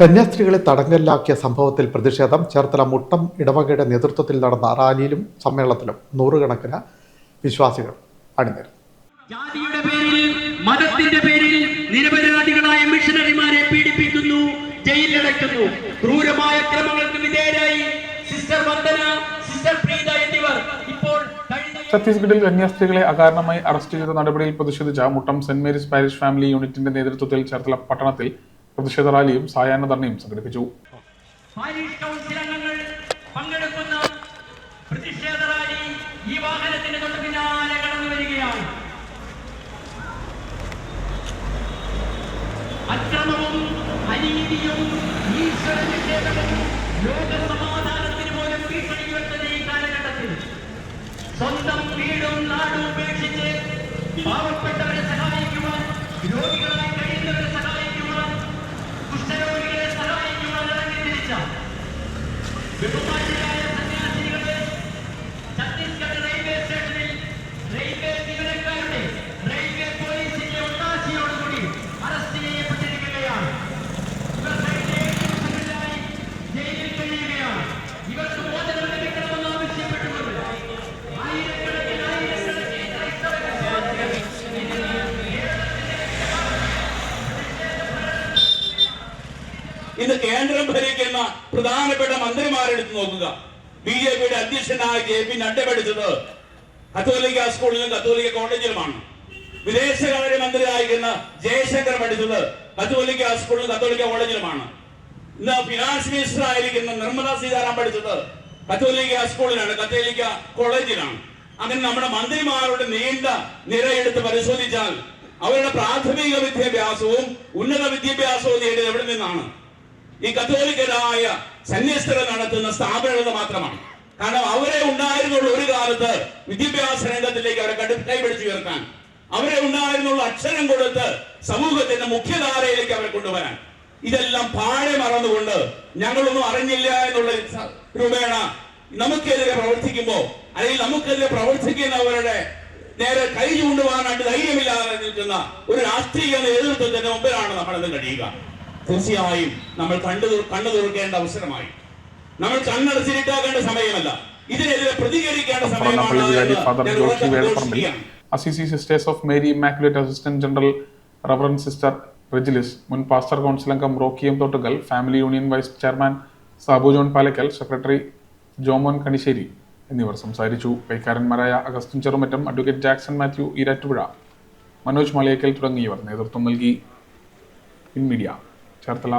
കന്യാസ്ത്രീകളെ തടങ്കലിലാക്കിയ സംഭവത്തിൽ പ്രതിഷേധം. ചേർത്തല മുട്ടം ഇടവകയുടെ നേതൃത്വത്തിൽ നടന്ന റാലിയിലും സമ്മേളനത്തിലും നൂറുകണക്കിന് വിശ്വാസികൾ അണിനിരന്നു. ജാതിയുടെ പേരിൽ മതത്തിന്റെ പേരിൽ നിരപരാധികളായ മിഷണറിമാരെ പീഡിപ്പിക്കുന്നു ജയിലിലടയ്ക്കുന്നു. ക്രൂരമായ ക്രമങ്ങൾക്ക് വിധേയരായി സിസ്റ്റർ വന്ദന സിസ്റ്റർ പ്രീത എന്നിവർ ഇപ്പോൾ ഛത്തീസ്ഗഡിൽ കന്യാസ്ത്രീകളെ അകാരണമായി അറസ്റ്റ് ചെയ്ത നടപടിയിൽ പ്രതിഷേധിച്ച Muttom saint Mary's parish family യൂണിറ്റിന്റെ നേതൃത്വത്തിൽ ചേർത്തല പട്ടണത്തിൽ പ്രതിഷേധ റാലിയും സായാഹ്ന ധർണയും സംഘടിപ്പിച്ചു ഈ കടന്നു വരികയാണ്. ഈ സ്വന്തം വീടും നാടും ഉപേക്ഷിച്ച് പാവപ്പെട്ടവരെ സഹായിക്കുവാൻ രോഗികളായി ഇന്ന് കേന്ദ്രം ഭരിക്കുന്ന പ്രധാനപ്പെട്ട മന്ത്രിമാരെടുത്ത് നോക്കുക. ബി ജെ പിയുടെ അധ്യക്ഷനായ ജെ പി നഡ്ഡ പഠിച്ചത് കത്തോലിക്ക സ്കൂളിലും കത്തോലിക്ക കോളേജിലുമാണ്. വിദേശകാര്യ ജയശങ്കർ പഠിച്ചത് കത്തോലിക്ക സ്കൂളിലും കത്തോലിക്ക കോളേജിലുമാണ്. ഇന്ന് ഫിനാൻസ് മിനിസ്റ്റർ ആയിരിക്കുന്ന നിർമ്മല സീതാറാം പഠിച്ചത് കത്തോലിക്ക സ്കൂളിലാണ് കത്തോലിക്ക കോളേജിലാണ്. അങ്ങനെ നമ്മുടെ മന്ത്രിമാരുടെ നീണ്ട നിരയെടുത്ത് പരിശോധിച്ചാൽ അവരുടെ പ്രാഥമിക വിദ്യാഭ്യാസവും ഉന്നത വിദ്യാഭ്യാസവും നേടിയത് എവിടെ നിന്നാണ്? ഈ കത്തോലിക്കരായ സന്യസ്തരെ നടത്തുന്ന സ്ഥാപനങ്ങൾ മാത്രമാണ്. കാരണം അവരെ ഉണ്ടായിരുന്നുള്ള ഒരു കാലത്ത് വിദ്യാഭ്യാസ രംഗത്തിലേക്ക് അവരെ കൈപിടിച്ചു ഉയർത്താൻ. അവരെ ഉണ്ടായിരുന്നുള്ള അക്ഷരം കൊടുത്ത് സമൂഹത്തിന്റെ മുഖ്യധാരയിലേക്ക് അവരെ കൊണ്ടുവരാൻ. ഇതെല്ലാം പാഴെ മറന്നുകൊണ്ട് ഞങ്ങളൊന്നും അറിഞ്ഞില്ല എന്നുള്ള രൂപേണ നമുക്കെതിരെ പ്രവർത്തിക്കുമ്പോ അല്ലെങ്കിൽ നമുക്കെതിരെ പ്രവർത്തിക്കുന്നവരുടെ നേരെ കൈ ചൂണ്ടുവാനായിട്ട് ധൈര്യമില്ലാതെ നിൽക്കുന്ന ഒരു രാഷ്ട്രീയ നേതൃത്വത്തിന്റെ മുമ്പിലാണ് നമ്മളത് കഴിയുക. തീർച്ചയായും നമ്മൾ കണ്ടു കണ്ടു കണ്ണു തുറക്കേണ്ട അവസരമായി. നമ്മൾ കണ്ണടച്ചിരിട്ടാക്കേണ്ട സമയമല്ല. ഇതിനെതിരെ പ്രതികരിക്കേണ്ട സമയമാണ്. Assisi sisters of Mary immaculate assistant general reverend sister Rejilis മുൻ പാസ്റ്റർ കൗൺസിൽ അംഗം Rockiyam Thottukal family union vice chairman Sabu John Palackal secretary Jomon Kanisseri എന്നിവർ സംസാരിച്ചു. കൈക്കാരന്മാരായ Augustine Cherumattam advocate Jackson Mathew Erattupuzha Manoj Maliyakkal തുടങ്ങിയവർ നേതൃത്വം നൽകി. In media Cherthala